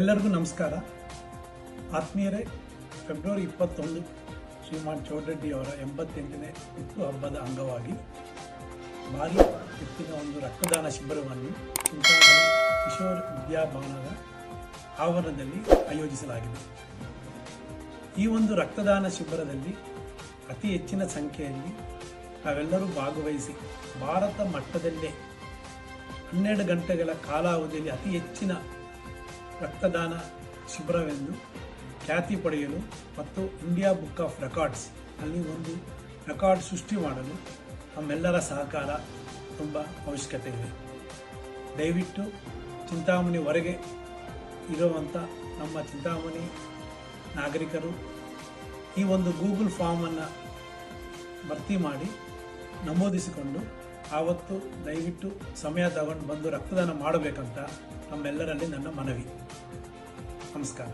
ಎಲ್ಲರಿಗೂ ನಮಸ್ಕಾರ. ಆತ್ಮೀಯರೇ, ಫೆಬ್ರವರಿ ಇಪ್ಪತ್ತೊಂದು, ಶ್ರೀಮಾನ್ ಚೌಡರೆಡ್ಡಿ ಅವರ ಎಂಬತ್ತೆಂಟನೇ ಹುಟ್ಟುಹಬ್ಬದ ಅಂಗವಾಗಿ ಬಾರಿ ಎತ್ತಿನ ಒಂದು ರಕ್ತದಾನ ಶಿಬಿರವನ್ನು ಚಿಂತಾಮಣಿ ಕಿಶೋರ್ ವಿದ್ಯಾಭವನದ ಆವರಣದಲ್ಲಿ ಆಯೋಜಿಸಲಾಗಿದೆ. ಈ ಒಂದು ರಕ್ತದಾನ ಶಿಬಿರದಲ್ಲಿ ಅತಿ ಹೆಚ್ಚಿನ ಸಂಖ್ಯೆಯಲ್ಲಿ ನಾವೆಲ್ಲರೂ ಭಾಗವಹಿಸಿ ಭಾರತ ಮಟ್ಟದಲ್ಲೇ ಹನ್ನೆರಡು ಗಂಟೆಗಳ ಕಾಲಾವಧಿಯಲ್ಲಿ ಅತಿ ಹೆಚ್ಚಿನ ರಕ್ತದಾನ ಶಿಬಿರವೆಂದು ಖ್ಯಾತಿ ಪಡೆಯಲು ಮತ್ತು ಇಂಡಿಯಾ ಬುಕ್ ಆಫ್ ರೆಕಾರ್ಡ್ಸ್ ಅಲ್ಲಿ ಒಂದು ರೆಕಾರ್ಡ್ ಸೃಷ್ಟಿ ಮಾಡಲು ನಮ್ಮೆಲ್ಲರ ಸಹಕಾರ ತುಂಬ ಅವಶ್ಯಕತೆ ಇದೆ. ದಯವಿಟ್ಟು ಚಿಂತಾಮಣಿ ಹೊರಗೆ ಇರುವಂಥ ನಮ್ಮ ಚಿಂತಾಮಣಿ ನಾಗರಿಕರು ಈ ಒಂದು ಗೂಗಲ್ ಫಾರ್ಮನ್ನು ಭರ್ತಿ ಮಾಡಿ ನಮೂದಿಸಿಕೊಂಡು, ಆವತ್ತು ದಯವಿಟ್ಟು ಸಮಯ ತಗೊಂಡು ಬಂದು ರಕ್ತದಾನ ಮಾಡಬೇಕಂತ ನಮ್ಮೆಲ್ಲರಲ್ಲಿ ನನ್ನ ಮನವಿ. ನಮಸ್ಕಾರ.